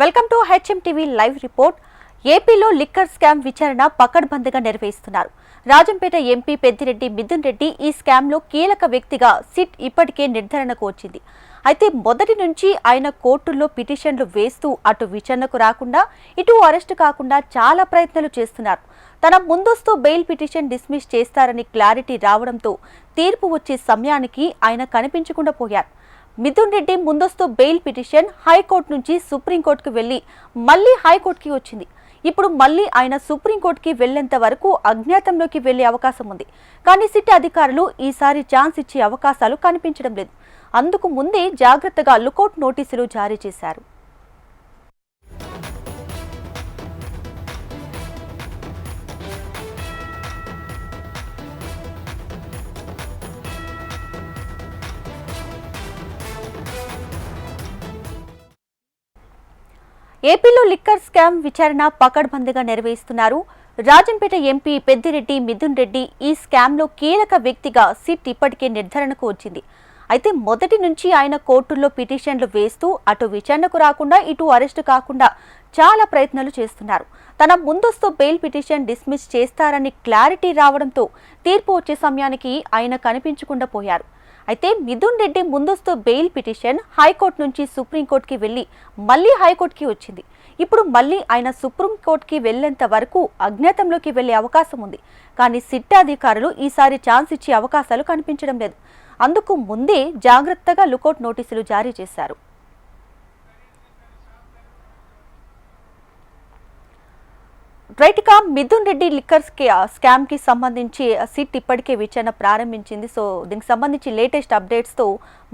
Welcome to HM TV live report. ఏపీలో liquor scam విచారణ పకడ్బందీగా నిర్వహిస్తున్నారు. రాజంపేట ఎంపీ పెద్దిరెడ్డి మిథున్ రెడ్డి ఈ స్కామ్లో కీలక వ్యక్తిగా సిట్ ఇప్పటికే నిర్ధారణకు వచ్చింది. అయితే మొదటి నుంచి ఆయన కోర్టుల్లో పిటిషన్లు వేస్తూ అటు విచారణకు రాకుండా ఇటు అరెస్టు కాకుండా చాలా ప్రయత్నాలు చేస్తున్నారు. తన ముందస్తు బెయిల్ పిటిషన్ డిస్మిస్ చేస్తారని క్లారిటీ రావడంతో తీర్పు వచ్చే సమయానికి ఆయన కనిపించకుండా పోయారు. మిథున్ రెడ్డి ముందస్తు బెయిల్ పిటిషన్ హైకోర్టు నుంచి సుప్రీంకోర్టుకు వెళ్ళి మళ్ళీ హైకోర్టుకి వచ్చింది. ఇప్పుడు మళ్ళీ ఆయన సుప్రీంకోర్టుకి వెళ్ళేంత వరకు అజ్ఞాతంలోకి వెళ్ళే అవకాశం ఉంది. కానీ సిట్ అధికారులు ఈసారి ఛాన్స్ ఇచ్చే అవకాశాలు కనిపించడం లేదు. అందుకు ముందే జాగ్రత్తగా లుకౌట్ నోటీసులు జారీ చేశారు. ఏపీలో లిక్కర్ స్కామ్ విచారణ పకడ్బందీగా నెరవేరుస్తున్నారు రాజంపేట ఎంపీ పెద్దిరెడ్డి మిథున్ రెడ్డి ఈ స్కామ్లో కీలక వ్యక్తిగా సిట్ ఇప్పటికే నిర్ధారణకు వచ్చింది. అయితే మొదటి నుంచి ఆయన కోర్టుల్లో పిటిషన్లు వేస్తూ అటు విచారణకు రాకుండా ఇటు అరెస్టు కాకుండా చాలా ప్రయత్నాలు చేస్తున్నారు. తన ముందస్తు బెయిల్ పిటిషన్ డిస్మిస్ చేస్తారని క్లారిటీ రావడంతో తీర్పు వచ్చే సమయానికి ఆయన కనిపించకుండా పోయారు. అయితే మిథున్ రెడ్డి ముందస్తు బెయిల్ పిటిషన్ హైకోర్టు నుంచి సుప్రీంకోర్టుకి వెళ్ళి మళ్ళీ హైకోర్టుకి వచ్చింది. ఇప్పుడు మళ్ళీ ఆయన సుప్రీంకోర్టుకి వెళ్ళేంత వరకు అజ్ఞాతంలోకి వెళ్ళే అవకాశం ఉంది. కానీ సిట్ అధికారులు ఈసారి ఛాన్స్ ఇచ్చే అవకాశాలు కనిపించడం లేదు. అందుకు ముందే జాగ్రత్తగా లుకౌట్ నోటీసులు జారీ చేశారు. రైట్గా మిథున్ రెడ్డి లిక్కర్ స్కామ్కి సంబంధించి సిట్ ఇప్పటికే విచారణ ప్రారంభించింది. సో దీనికి సంబంధించి లేటెస్ట్ అప్డేట్స్తో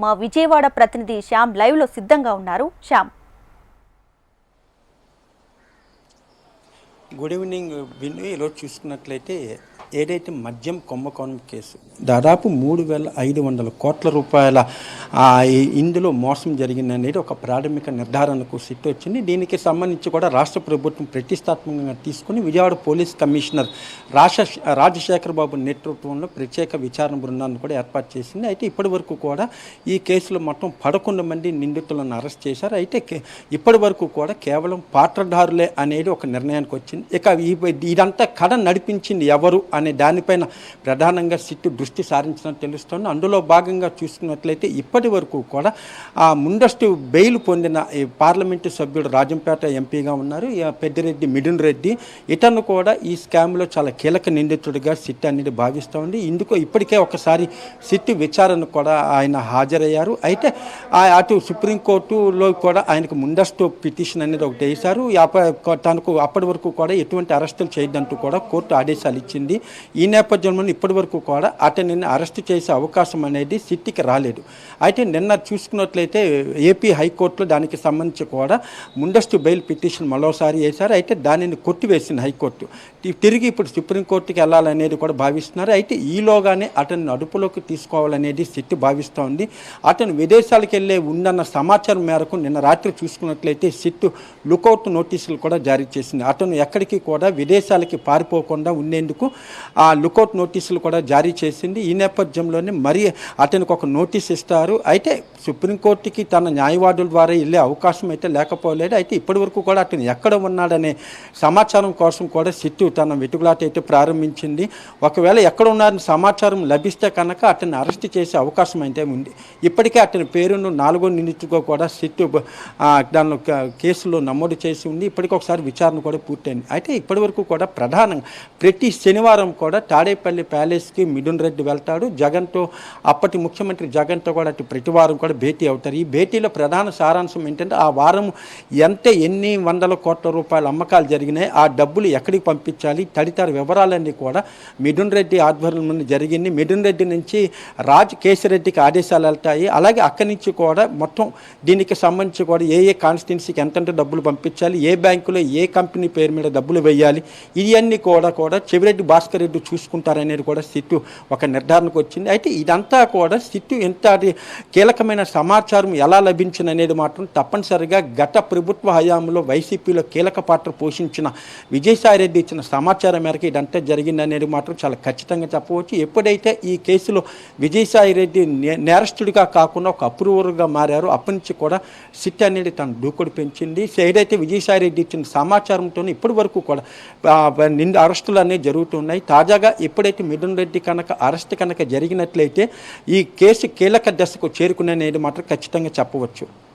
మా విజయవాడ ప్రతినిధి శ్యామ్ లైవ్లో సిద్ధంగా ఉన్నారు. శ్యామ్. గుడ్ ఈవినింగ్ విను ఈరోజు చూసుకున్నట్లయితే ఏదైతే మద్యం కుంభకోణం కేసు దాదాపు మూడు వేల ఐదు వందల కోట్ల రూపాయల ఇందులో మోసం జరిగిందనేది ఒక ప్రాథమిక నిర్ధారణకు సిట్ వచ్చింది. దీనికి సంబంధించి కూడా రాష్ట్ర ప్రభుత్వం ప్రతిష్టాత్మకంగా తీసుకుని విజయవాడ పోలీస్ కమిషనర్ రాజ రాజశేఖర్ బాబు నేతృత్వంలో ప్రత్యేక విచారణ బృందాన్ని కూడా ఏర్పాటు చేసింది. అయితే ఇప్పటి వరకు కూడా ఈ కేసులో మొత్తం పదకొండు మంది నిందితులను అరెస్ట్ చేశారు. అయితే కే- ఇప్పటి వరకు కూడా కేవలం పాత్రధారులే అనేది ఒక నిర్ణయానికి వచ్చింది. ఇక ఇదంతా కథ నడిపించింది ఎవరు అనే దానిపైన ప్రధానంగా సిట్టు దృష్టి సారించినట్టు తెలుస్తోంది. అందులో భాగంగా చూసుకున్నట్లయితే ఇప్పటి వరకు కూడా ఆ ముందస్తు బెయిల్ పొందిన ఈ పార్లమెంటు సభ్యుడు రాజంపేట ఎంపీగా ఉన్నారు. పెద్దిరెడ్డి మిడిన్ రెడ్డి ఇతను కూడా ఈ స్కామ్లో చాలా కీలక నిందితుడిగా సిట్ అనేది భావిస్తూ ఉంది. ఇందుకు ఇప్పటికే ఒకసారి సిట్ విచారణ కూడా ఆయన హాజరయ్యారు. అయితే ఆ అటు సుప్రీంకోర్టులో కూడా ఆయనకు ముందస్తు పిటిషన్ అనేది ఒకటి వేశారు. తనకు అప్పటి వరకు కూడా ఎటువంటి అరెస్టులు చేయొద్దంటూ కూడా కోర్టు ఆదేశాలు ఇచ్చింది. ఈ నేపథ్యంలో ఇప్పటి వరకు కూడా అతనిని అరెస్ట్ చేసే అవకాశం అనేది సిట్టికి రాలేదు. అయితే నిన్న చూసుకున్నట్లయితే ఏపీ హైకోర్టులో దానికి సంబంధించి కూడా ముందస్తు బెయిల్ పిటిషన్ మరోసారి వేశారు. అయితే దానిని కొట్టివేసింది హైకోర్టు. తిరిగి ఇప్పుడు సుప్రీంకోర్టుకి వెళ్ళాలనేది కూడా భావిస్తున్నారు. అయితే ఈలోగానే అతన్ని అదుపులోకి తీసుకోవాలనేది సిట్టి భావిస్తోంది అతను విదేశాలకు వెళ్ళే ఉందన్న సమాచారం మేరకు నిన్న రాత్రి చూసుకున్నట్లయితే సిట్టు లుకౌట్ నోటీసులు కూడా జారీ చేసింది. అతను ఎక్కడికి కూడా విదేశాలకి పారిపోకుండా ఉండేందుకు ఆ లుకౌట్ నోటీసులు కూడా జారీ చేసింది. ఈ నేపథ్యంలోనే మరి అతనికి ఒక నోటీస్ ఇస్తారు. అయితే సుప్రీంకోర్టుకి తన న్యాయవాదుల ద్వారా వెళ్ళే అవకాశం అయితే లేకపోలేదు. అయితే ఇప్పటి వరకు కూడా అతను ఎక్కడ ఉన్నాడనే సమాచారం కోసం కూడా సిట్టు తన వెతుకులాట అయితే ప్రారంభించింది. ఒకవేళ ఎక్కడ ఉన్నారని సమాచారం లభిస్తే కనుక అతన్ని అరెస్ట్ చేసే అవకాశం అయితే ఉంది. ఇప్పటికే అతని పేరును నాలుగో నిందితుగా కూడా సిట్టు దానిలో కేసులో నమోదు చేసి ఉంది. ఇప్పటికి ఒకసారి విచారణ కూడా పూర్తయింది. అయితే ఇప్పటి వరకు కూడా ప్రధానంగా ప్రతి శనివారం కూడా తాడేపల్లి ప్యాలెస్కి మిథున్ రెడ్డి వెళ్తాడు. జగన్తో అప్పటి ముఖ్యమంత్రి జగన్తో కూడా అటు ప్రతి వారం కూడా భేటీ అవుతారు. ఈ భేటీలో ప్రధాన సారాంశం ఏంటంటే ఆ వారం ఎంత ఎన్ని వందల కోట్ల రూపాయల అమ్మకాలు జరిగినాయి ఆ డబ్బులు ఎక్కడికి పంపించాలి తదితర వివరాలన్నీ కూడా మిథున్ రెడ్డి ఆధ్వర్యంలో జరిగింది. మిథున్ రెడ్డి నుంచి రాజ్ కేసిరెడ్డికి ఆదేశాలు వెళ్తాయి. అలాగే అక్కడి నుంచి కూడా మొత్తం దీనికి సంబంధించి కూడా ఏ ఏ కాన్స్టిట్యున్సీకి ఎంతెంత డబ్బులు పంపించాలి. ఏ బ్యాంకులో ఏ కంపెనీ పేరు మీద డబ్బులు వేయాలి. ఇవన్నీ కూడా కూడా చెవిరెడ్డి భాస్కర్ రెడ్డి చూసుకుంటారనేది కూడా సిట్టు ఒక నిర్ధారణకు వచ్చింది. అయితే ఇదంతా కూడా సిట్టు ఎంత కీలకమైన సమాచారం ఎలా లభించిందనేది మాత్రం తప్పనిసరిగా గత ప్రభుత్వ హయాంలో వైసీపీలో కీలక పాత్ర పోషించిన విజయసాయి రెడ్డి ఇచ్చిన సమాచారం మేరకు ఇదంతా జరిగింది అనేది మాత్రం చాలా ఖచ్చితంగా చెప్పవచ్చు. ఎప్పుడైతే ఈ కేసులో విజయసాయి రెడ్డి నే- నేరస్తుడిగా కాకుండా ఒక అప్రూవర్గా మారారు అప్పటి నుంచి కూడా సిట్ అనేది తన దూకుడు పెంచింది. ఏదైతే విజయసాయి రెడ్డి ఇచ్చిన సమాచారంతో ఇప్పటి వరకు కూడా నింద అరెస్టులు అనేవి జరుగుతున్నాయి. తాజాగా ఎప్పుడైతే మిథున్ రెడ్డి కనుక అరెస్ట్ కనుక జరిగినట్లయితే ఈ కేసు కీలక దశకు చేరుకునేది మాత్రం ఖచ్చితంగా చెప్పవచ్చు.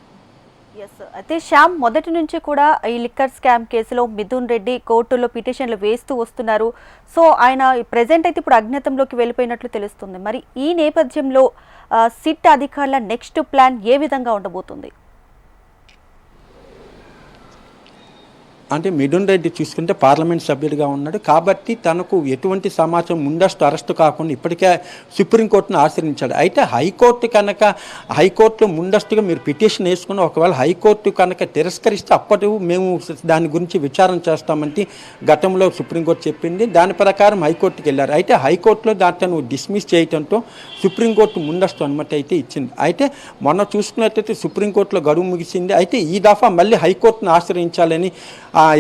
అయితే శ్యామ్ మొదటి నుంచి కూడా ఈ లిక్కర్ స్కామ్ కేసులో మిథున్ రెడ్డి కోర్టులో పిటిషన్లు వేస్తూ వస్తున్నారు. సో ఆయన ప్రెసెంట్ అయితే ఇప్పుడు అజ్ఞాతంలోకి వెళ్ళిపోయినట్లు తెలుస్తుంది. మరి ఈ నేపథ్యంలో సిట్ అధికారుల నెక్స్ట్ ప్లాన్ ఏ విధంగా ఉండబోతుంది? అంటే మిథున్ రెడ్డి చూసుకుంటే పార్లమెంట్ సభ్యుడిగా ఉన్నాడు. కాబట్టి తనకు ఎటువంటి సమాచారం ముందస్తు అరెస్టు కాకుండా ఇప్పటికే సుప్రీంకోర్టును ఆశ్రయించాడు. అయితే హైకోర్టు కనుక హైకోర్టులో ముందస్తుగా మీరు పిటిషన్ వేసుకుని ఒకవేళ హైకోర్టు కనుక తిరస్కరిస్తే అప్పటి మేము దాని గురించి విచారణ చేస్తామంటే గతంలో సుప్రీంకోర్టు చెప్పింది. దాని ప్రకారం హైకోర్టుకి వెళ్ళారు. అయితే హైకోర్టులో దాంట్లో డిస్మిస్ చేయడంతో సుప్రీంకోర్టు ముందస్తు అనుమతి అయితే ఇచ్చింది. అయితే మొన్న చూసుకున్నట్లయితే సుప్రీంకోర్టులో గడువు ముగిసింది. అయితే ఈ దఫా మళ్ళీ హైకోర్టును ఆశ్రయించాలని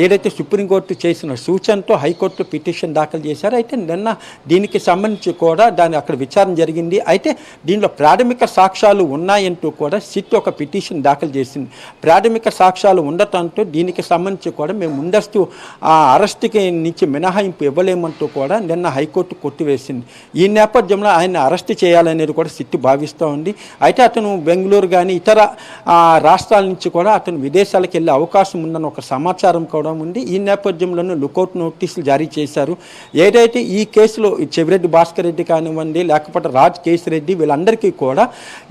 ఏదైతే సుప్రీంకోర్టు చేసిన సూచనతో హైకోర్టు పిటిషన్ దాఖలు చేశారు అయితే నిన్న దీనికి సంబంధించి కూడా దాని అక్కడ విచారణ జరిగింది. అయితే దీనిలో ప్రాథమిక సాక్ష్యాలు ఉన్నాయంటూ కూడా సిట్ ఒక పిటిషన్ దాఖలు చేసింది. ప్రాథమిక సాక్ష్యాలు ఉండటంతో దీనికి సంబంధించి కూడా మేము ముందస్తు ఆ అరెస్ట్కి నుంచి మినహాయింపు ఇవ్వలేమంటూ కూడా నిన్న హైకోర్టు కొట్టివేసింది. ఈ నేపథ్యంలో ఆయన అరెస్ట్ చేయాలనేది కూడా సిట్టు భావిస్తూ ఉంది. అయితే అతను బెంగళూరు కానీ ఇతర రాష్ట్రాల నుంచి కూడా అతను విదేశాలకు వెళ్ళే అవకాశం ఉందని ఒక సమాచారం కూడా ఉంది. ఈ నేపథ్యంలోనూ లుకౌట్ నోటీసులు జారీ చేశారు. ఏదైతే ఈ కేసులో చెవిరెడ్డి భాస్కర్ రెడ్డి కానివ్వండి లేకపోతే రాజ్ కేసిరెడ్డి వీళ్ళందరికీ కూడా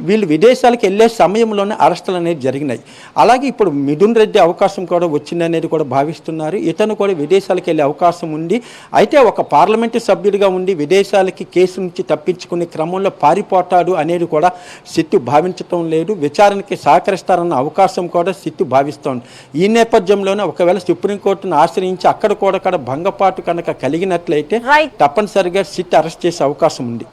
వీళ్ళు విదేశాలకు వెళ్ళే సమయంలోనే అరెస్టులు అనేది జరిగినాయి. అలాగే ఇప్పుడు మిథున్ రెడ్డి అవకాశం కూడా వచ్చిందనేది కూడా భావిస్తున్నారు. ఇతను కూడా విదేశాలకు వెళ్ళే అవకాశం ఉంది. అయితే ఒక పార్లమెంటు సభ్యుడిగా ఉండి విదేశాలకి కేసు నుంచి తప్పించుకునే క్రమంలో పారిపోతాడు అనేది కూడా సిట్టు భావించటం లేదు. విచారణకి సహకరిస్తారన్న అవకాశం కూడా సిట్టు భావిస్తోంది. ఈ నేపథ్యంలోనే ఒకవేళ సుప్రీంకోర్టును ఆశ్రయించి అక్కడ కూడా భంగపాటు కనుక కలిగినట్లయితే. తప్పనిసరిగా సిట్ అరెస్ట్ చేసే అవకాశం ఉంది